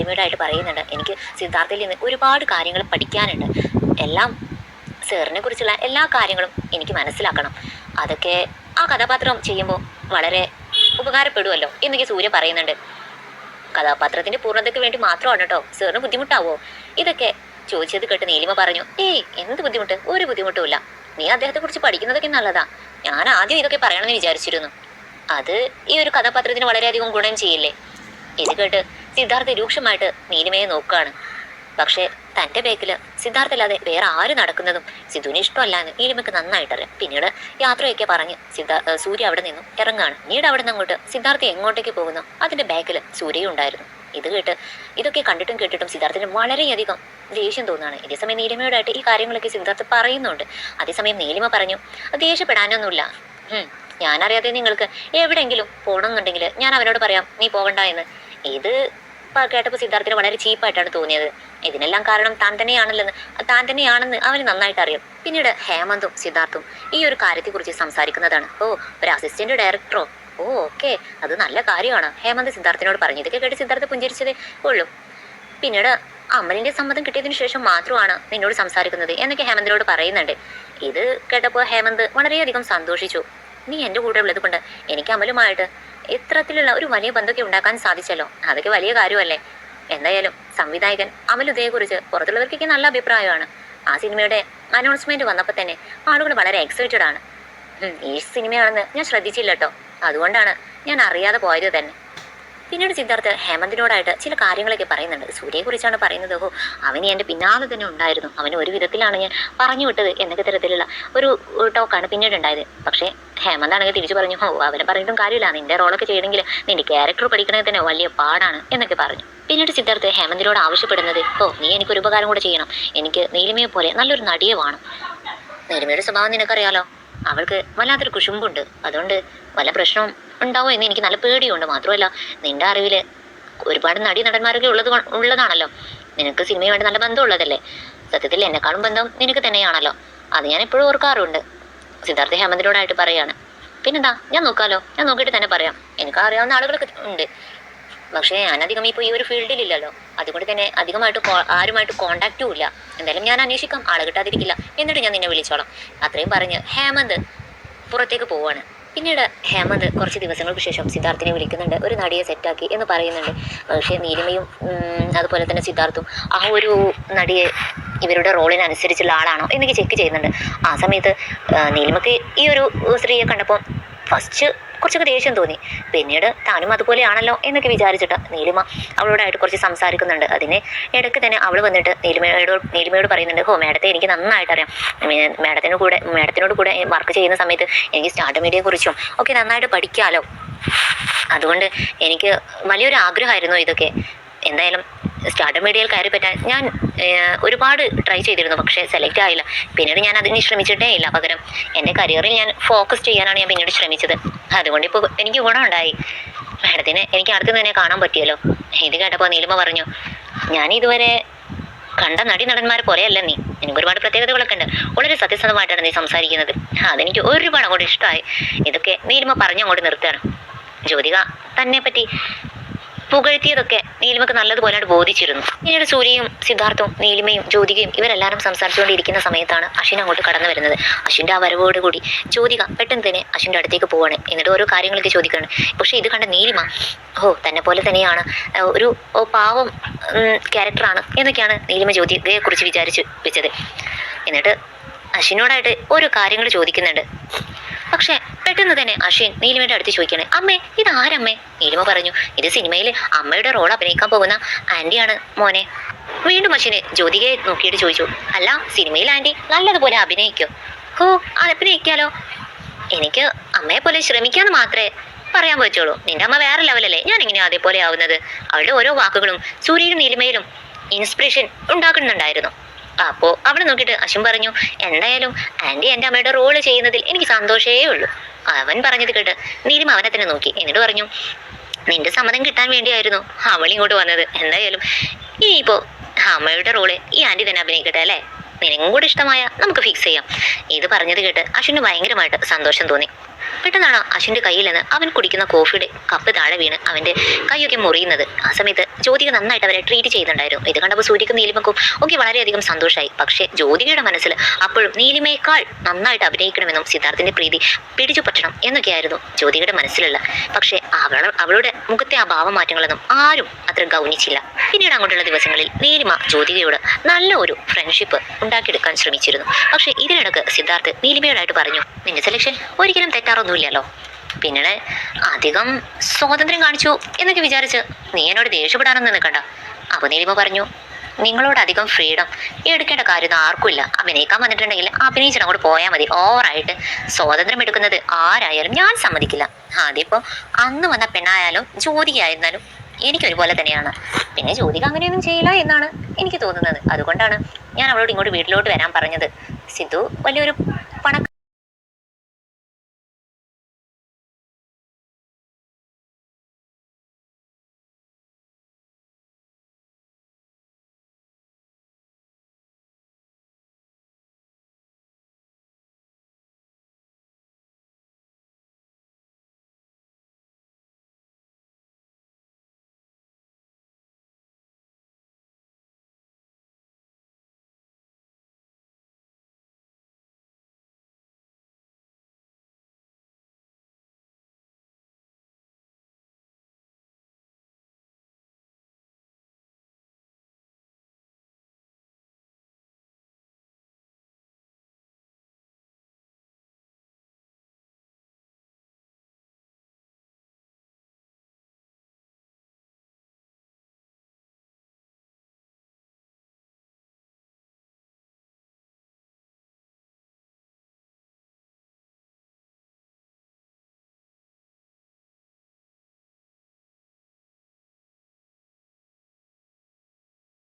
ലിമിറ്റായിട്ട് പറയുന്നുണ്ട്. എനിക്ക് സിദ്ധാർത്ഥയിൽ നിന്ന് ഒരുപാട് കാര്യങ്ങൾ പഠിക്കാനുണ്ട്. എല്ലാം സാറിനെ കുറിച്ചുള്ള എല്ലാ കാര്യങ്ങളും എനിക്ക് മനസ്സിലാക്കണം. അതൊക്കെ ആ കഥാപാത്രം ചെയ്യുമ്പോൾ വളരെ ഉപകാരപ്പെടുമല്ലോ എന്നൊക്കെ സൂര്യ പറയുന്നുണ്ട്. കഥാപാത്രത്തിന്റെ പൂർണതയ്ക്ക് വേണ്ടി മാത്രമാണ് കേട്ടോ സാറിന് ബുദ്ധിമുട്ടാവോ? ഇതൊക്കെ ചോദിച്ചത് കേട്ട് നീലിമ പറഞ്ഞു ഏയ് എന്ത് ബുദ്ധിമുട്ട്? ഒരു ബുദ്ധിമുട്ടുമില്ല നീ അദ്ദേഹത്തെ കുറിച്ച് പഠിക്കുന്നതൊക്കെ നല്ലതാ. ഞാൻ ആദ്യം ഇതൊക്കെ പറയണമെന്ന് വിചാരിച്ചിരുന്നു. അത് ഈ ഒരു കഥാപാത്രത്തിന് വളരെയധികം ഗുണം ചെയ്യില്ലേ? ഇത് കേട്ട് സിദ്ധാർത്ഥ രൂക്ഷമായിട്ട് നീലിമയെ നോക്കുകയാണ്. പക്ഷേ തന്റെ ബേക്കിൽ സിദ്ധാർത്ഥല്ലാതെ വേറെ ആര് നടക്കുന്നതും സിദ്ധുവിന് ഇഷ്ടമല്ല എന്ന് നീലിമയ്ക്ക് നന്നായിട്ടറിയാം. പിന്നീട് യാത്രയൊക്കെ പറഞ്ഞ് സിദ്ധാ സൂര്യ അവിടെ നിന്നും ഇറങ്ങാണ് പിന്നീട് അവിടെ നിന്ന് അങ്ങോട്ട് സിദ്ധാർത്ഥ എങ്ങോട്ടേക്ക് പോകുന്നു? അതിന്റെ ബാക്കിൽ സൂര്യയും ഉണ്ടായിരുന്നു. ഇത് കേട്ട് ഇതൊക്കെ കണ്ടിട്ടും കേട്ടിട്ടും സിദ്ധാർത്ഥന് വളരെയധികം ദേഷ്യം തോന്നുകയാണ്. ഇതേസമയം നീലിമയോടായിട്ട് ഈ കാര്യങ്ങളൊക്കെ സിദ്ധാർത്ഥ് പറയുന്നുണ്ട്. അതേസമയം നീലിമ പറഞ്ഞു ദേഷ്യപ്പെടാനൊന്നുമില്ല. ഞാനറിയാതെ നിങ്ങൾക്ക് എവിടെയെങ്കിലും പോകണമെന്നുണ്ടെങ്കിൽ ഞാൻ അവനോട് പറയാം നീ പോകണ്ട എന്ന്. ഇത് പ- കേട്ടപ്പോൾ സിദ്ധാർത്ഥിന് വളരെ ചീപ്പായിട്ടാണ് തോന്നിയത്. ഇതിനെല്ലാം കാരണം താൻ തന്നെയാണല്ലെന്ന്. താൻ തന്നെയാണെന്ന് അവന് നന്നായിട്ട് അറിയാം പിന്നീട് ഹേമന്തും സിദ്ധാർത്ഥും ഈ ഒരു കാര്യത്തെക്കുറിച്ച് സംസാരിക്കുന്നതാണ്. ഓ ഒരു അസിസ്റ്റന്റ് ഡയറക്ടറോ ഓ? ഓക്കെ. അത് നല്ല കാര്യമാണ്. ഹേമന്ത് സിദ്ധാർത്ഥിനോട് പറഞ്ഞു ഇതൊക്കെ കേട്ട് സിദ്ധാർത്ഥ പുഞ്ചിരിച്ചതേ ഉള്ളൂ. പിന്നീട് അമലിന്റെ സമ്മതം കിട്ടിയതിനു ശേഷം മാത്രമാണ് നിന്നോട് സംസാരിക്കുന്നത് എന്നൊക്കെ ഹേമന്തിനോട് പറയുന്നുണ്ട്. ഇത് കേട്ടപ്പോൾ ഹേമന്ത് വളരെയധികം സന്തോഷിച്ചു. നീ എന്റെ കൂടെ ഉള്ളത് കൊണ്ട് എനിക്ക് അമലുമായിട്ട് ഇത്തരത്തിലുള്ള ഒരു വലിയ ബന്ധമൊക്കെ ഉണ്ടാക്കാൻ സാധിച്ചല്ലോ. അതൊക്കെ വലിയ കാര്യമല്ലേ? എന്തായാലും സംവിധായകൻ അമൽ കുറിച്ച് പുറത്തുള്ളവർക്കൊക്കെ നല്ല അഭിപ്രായമാണ്. ആ സിനിമയുടെ അനൗൺസ്മെന്റ് വന്നപ്പോൾ തന്നെ ആളുകൾ വളരെ എക്സൈറ്റഡ് ആണ്. ഈ സിനിമയാണെന്ന് ഞാൻ ശ്രദ്ധിച്ചില്ല കേട്ടോ അതുകൊണ്ടാണ് ഞാൻ അറിയാതെ പോയത് തന്നെ. പിന്നീട് സിദ്ധാർത്ഥ് ഹേമന്തിനോടായിട്ട് ചില കാര്യങ്ങളൊക്കെ പറയുന്നുണ്ട്. സൂര്യയെ കുറിച്ചാണ് പറയുന്നത്. ഓഹോ അവന് എന്റെ പിന്നാലെ തന്നെ ഉണ്ടായിരുന്നു. അവന് ഒരു വിധത്തിലാണ് ഞാൻ പറഞ്ഞു വിട്ടത് എന്നൊക്കെ തരത്തിലുള്ള ഒരു ടോക്കാണ് പിന്നീട് ഉണ്ടായത്. പക്ഷേ ഹേമന്താണെങ്കിൽ തിരിച്ചു പറഞ്ഞു ഓ അവനെ പറഞ്ഞിട്ടും കാര്യമില്ല. നിന്റെ റോളൊക്കെ ചെയ്യണമെങ്കിൽ നിന്റെ ക്യാരക്ടർ പഠിക്കണമെങ്കിൽ തന്നെ വലിയ പാടാണ് എന്നൊക്കെ പറഞ്ഞു. പിന്നീട് സിദ്ധാർത്ഥ് ഹേമന്തിനോട് ആവശ്യപ്പെടുന്നത് ഓ നീ എനിക്കൊരു ഉപകാരം കൂടെ ചെയ്യണം. എനിക്ക് നീലിമയെ പോലെ നല്ലൊരു നടിയെ വേണം. നീലിമയുടെ സ്വഭാവം നിനക്കറിയാലോ? അവൾക്ക് വല്ലാത്തൊരു കുശുമ്പുണ്ട്. അതുകൊണ്ട് വല്ല പ്രശ്നവും ഉണ്ടാവും എന്ന് എനിക്ക് നല്ല പേടിയുണ്ട്. മാത്രമല്ല നിന്റെ അറിവിൽ ഒരുപാട് നടി നടന്മാരൊക്കെ ഉള്ളത് ഉള്ളതാണല്ലോ. നിനക്ക് സിനിമയുമായിട്ട് നല്ല ബന്ധം ഉള്ളതല്ലേ സത്യത്തിൽ എന്നെക്കാളും ബന്ധം നിനക്ക് തന്നെയാണല്ലോ. അത് ഞാൻ എപ്പോഴും ഓർക്കാറുണ്ട്. സിദ്ധാർത്ഥ ഹേമന്തിനോടായിട്ട് പറയാണ്. പിന്നെന്താ? ഞാൻ നോക്കാലോ. ഞാൻ നോക്കിയിട്ട് തന്നെ പറയാം. എനിക്ക് അറിയാവുന്ന ആളുകളൊക്കെ ഉണ്ട്. പക്ഷേ ഞാനധികം ഇപ്പോൾ ഈ ഒരു ഫീൽഡിലില്ലല്ലോ അതുകൊണ്ട് തന്നെ അധികമായിട്ട് ആരുമായിട്ട് കോണ്ടാക്റ്റും ഇല്ല. എന്തായാലും ഞാൻ അന്വേഷിക്കാം. ആളെ കിട്ടാതിരിക്കില്ല. എന്നിട്ട് ഞാൻ നിന്നെ വിളിച്ചോളാം. അത്രയും പറഞ്ഞ് ഹേമന്ത് പുറത്തേക്ക് പോവാണ്. പിന്നീട് ഹേമന്ത് കുറച്ച് ദിവസങ്ങൾക്ക് ശേഷം സിദ്ധാർത്ഥിനെ വിളിക്കുന്നുണ്ട്. ഒരു നടിയെ സെറ്റാക്കി എന്ന് പറയുന്നുണ്ട്. പക്ഷേ നീലിമയും അതുപോലെ തന്നെ സിദ്ധാർത്ഥും ആ ഒരു നടിയെ ഇവരുടെ റോളിനനുസരിച്ചുള്ള ആളാണോ എന്നൊക്കെ ചെക്ക് ചെയ്യുന്നുണ്ട്. ആ സമയത്ത് നീലിമക്ക് ഈ ഒരു സ്ത്രീയെ കണ്ടപ്പോൾ ഫസ്റ്റ് കുറച്ചൊക്കെ ദേഷ്യം തോന്നി. പിന്നീട് താനും അതുപോലെയാണല്ലോ എന്നൊക്കെ വിചാരിച്ചിട്ട് നീലിമ അവളോടായിട്ട് കുറച്ച് സംസാരിക്കുന്നുണ്ട്. അതിന് ഇടയ്ക്ക് തന്നെ അവൾ വന്നിട്ട് നീലിമയോട് നീലിമയോട് പറയുന്നുണ്ട് ഹോ മേഡത്തെ എനിക്ക് നന്നായിട്ട് അറിയാം. മേഡത്തിന് കൂടെ മേഡത്തിനോട് കൂടെ വർക്ക് ചെയ്യുന്ന സമയത്ത് എനിക്ക് സ്റ്റാർട്ട് മീഡിയയെ കുറിച്ചും ഒക്കെ നന്നായിട്ട് പഠിക്കാമല്ലോ അതുകൊണ്ട് എനിക്ക് വലിയൊരു ആഗ്രഹമായിരുന്നു ഇതൊക്കെ. എന്തായാലും സ്റ്റാർട്ട് മീഡിയയിൽ കയറി പറ്റാൻ ഞാൻ ഒരുപാട് ട്രൈ ചെയ്തിരുന്നു പക്ഷേ സെലക്ട് ആയില്ല. പിന്നീട് ഞാൻ അതിന് ശ്രമിച്ചിട്ടേ ഇല്ല. പകരം എന്റെ കരിയറിൽ ഞാൻ ഫോക്കസ് ചെയ്യാനാണ് ഞാൻ പിന്നീട് ശ്രമിച്ചത്. അതുകൊണ്ട് ഇപ്പോൾ എനിക്ക് ഗുണമുണ്ടായി. മാഡത്തിന് എനിക്ക് അടുത്ത് തന്നെ കാണാൻ പറ്റിയല്ലോ. ഇത് കേട്ടപ്പോൾ നീലിമ പറഞ്ഞു ഞാൻ ഇതുവരെ കണ്ട നടി നടന്മാരെ പോലെയല്ല നീ. എനിക്ക് ഒരുപാട് പ്രത്യേകതകളൊക്കെ ഉണ്ട്. വളരെ സത്യസന്ധമായിട്ടാണ് നീ സംസാരിക്കുന്നത്. അതെനിക്ക് ഒരുപാട് അങ്ങോട്ട് ഇഷ്ടമായി. ഇതൊക്കെ നീലിമ പറഞ്ഞ് അങ്ങോട്ട് നിർത്തുകയാണ്. ജ്യോതിക തന്നെ പറ്റി പുകഴ്ത്തിയതൊക്കെ നീലിമക്ക് നല്ലതുപോലെ ബോധിച്ചിരുന്നു. പിന്നീട് സൂര്യയും സിദ്ധാർത്ഥവും നീലിമയും ജ്യോതികയും ഇവരെല്ലാവരും സംസാരിച്ചുകൊണ്ടിരിക്കുന്ന സമയത്താണ് അശ്വിൻ അങ്ങോട്ട് കടന്നു വരുന്നത്. അശ്വിന്റെ ആ വരവോടുകൂടി ജ്യോതിക പെട്ടെന്ന് തന്നെ അശ്വിന്റെ അടുത്തേക്ക് പോവാണ്. എന്നിട്ട് ഓരോ കാര്യങ്ങളൊക്കെ ചോദിക്കുകയാണ് പക്ഷേ ഇത് കണ്ട നീലിമ ഓ തന്നെ പോലെ തന്നെയാണ്. ഒരു പാവം ക്യാരക്ടറാണ് എന്നൊക്കെയാണ് നീലിമ ജ്യോതികയെ കുറിച്ച് വിചാരിച്ചു വെച്ചത്. എന്നിട്ട് അശ്വിനോടായിട്ട് ഓരോ കാര്യങ്ങൾ ചോദിക്കുന്നുണ്ട്. പക്ഷേ പെട്ടെന്ന് തന്നെ അശ്വിൻ നീലിമയുടെ അടുത്ത് ചോദിക്കണേ. അമ്മേ ഇത് ആരമ്മേ നീലിമ പറഞ്ഞു ഇത് സിനിമയിൽ അമ്മയുടെ റോൾ അഭിനയിക്കാൻ പോകുന്ന ആന്റിയാണ് മോനെ. വീണ്ടും അശ്വിന് ജ്യോതികയെ നോക്കിയിട്ട് ചോദിച്ചു അല്ല സിനിമയിൽ ആന്റി നല്ലതുപോലെ അഭിനയിക്കോ? ഹോ അഭിനയിക്കാലോ എനിക്ക് അമ്മയെ പോലെ ശ്രമിക്കാന്ന് മാത്രമേ പറയാൻ പറ്റുള്ളൂ. നിന്റെ അമ്മ വേറെ ലെവലല്ലേ ഞാൻ എങ്ങനെയാ അതേപോലെ ആവുന്നത്. അവളുടെ ഓരോ വാക്കുകളും സൂര്യയിലും നീലിമയിലും ഇൻസ്പിറേഷൻ ഉണ്ടാക്കുന്നുണ്ടായിരുന്നു. അപ്പോ അവിടെ നോക്കിയിട്ട് അശ്വൻ പറഞ്ഞു എന്തായാലും ആന്റി എന്റെ അമ്മയുടെ റോൾ ചെയ്യുന്നതിൽ എനിക്ക് സന്തോഷമേ ഉള്ളൂ. അവൻ പറഞ്ഞത് കേട്ട് നീലിമ അവനെ തന്നെ നോക്കി. എന്നിട്ട് പറഞ്ഞു നിന്റെ സമ്മതം കിട്ടാൻ വേണ്ടിയായിരുന്നു അവൾ ഇങ്ങോട്ട് വന്നത്. എന്തായാലും ഇനിയിപ്പോ അമ്മയുടെ റോൾ ഈ ആന്റി തന്നെ അഭിനയിക്കട്ടെ അല്ലേ? നിനക്കും കൂടെ ഇഷ്ടമായ നമുക്ക് ഫിക്സ് ചെയ്യാം. ഇത് പറഞ്ഞത് കേട്ട് അശ്വിന് ഭയങ്കരമായിട്ട് സന്തോഷം തോന്നി. പെട്ടെന്നാണ് അശ്വിന്റെ കയ്യിൽ നിന്ന് അവൻ കുടിക്കുന്ന കോഫിയുടെ കപ്പ് താഴെ വീണ് അവന്റെ കൈയൊക്കെ മുറിയുന്നത്. ആ സമയത്ത് ജ്യോതിക നന്നായിട്ട് അവരെ ട്രീറ്റ് ചെയ്യുന്നുണ്ടായിരുന്നു. ഇത് കണ്ടപ്പോൾ സൂര്യക്കും നീലിമക്കും ഒക്കെ വളരെയധികം സന്തോഷമായി പക്ഷേ ജ്യോതികയുടെ മനസ്സിൽ അപ്പോഴും നീലിമയേക്കാൾ നന്നായിട്ട് അഭിനയിക്കണമെന്നും സിദ്ധാർത്ഥിന്റെ പ്രീതി പിടിച്ചു പറ്റണം എന്നൊക്കെയായിരുന്നു ജ്യോതികയുടെ മനസ്സിലുള്ള. പക്ഷേ അവൾ അവളുടെ മുഖത്തെ ആ ഭാവമാറ്റങ്ങളൊന്നും ആരും അത്ര ഗൗനിച്ചില്ല. പിന്നീട് അങ്ങോട്ടുള്ള ദിവസങ്ങളിൽ നീലിമ ജ്യോതികയോട് നല്ല ഒരു ഫ്രണ്ട്ഷിപ്പ് ഉണ്ടാക്കിയെടുക്കാൻ ശ്രമിച്ചിരുന്നു. പക്ഷേ ഇതിനിടക്ക് സിദ്ധാർത്ഥ് നീലിമയോടായിട്ട് പറഞ്ഞു നിന്റെ സെലക്ഷൻ ഒരിക്കലും തെറ്റാറൊന്നുമില്ലല്ലോ പിന്നെ അധികം സ്വാതന്ത്ര്യം കാണിച്ചു എന്നൊക്കെ വിചാരിച്ച് നീ എന്നോട് ദേഷ്യപ്പെടാനൊന്നും നിൽക്കണ്ട. അപ്പോൾ നീലിമ പറഞ്ഞു നിങ്ങളോട് അധികം ഫ്രീഡം എടുക്കേണ്ട കാര്യമൊന്നും ആർക്കുമില്ല. അഭിനയിക്കാൻ വന്നിട്ടുണ്ടെങ്കിൽ അഭിനയിച്ചിട്ട് അങ്ങോട്ട് പോയാൽ മതി. ഓവറായിട്ട് സ്വാതന്ത്ര്യം എടുക്കുന്നത് ആരായാലും ഞാൻ സമ്മതിക്കില്ല. അതിപ്പോൾ അന്ന് വന്ന പെണ്ണായാലും ജ്യോതികയായിരുന്നാലും എനിക്കൊരുപോലെ തന്നെയാണ്. പിന്നെ ജ്യോതിക അങ്ങനെയൊന്നും ചെയ്യില്ല എന്നാണ് എനിക്ക് തോന്നുന്നത്. അതുകൊണ്ടാണ് ഞാൻ അവളോട് ഇങ്ങോട്ട് വീട്ടിലോട്ട് വരാൻ പറഞ്ഞത്. സിദ്ധു വലിയൊരു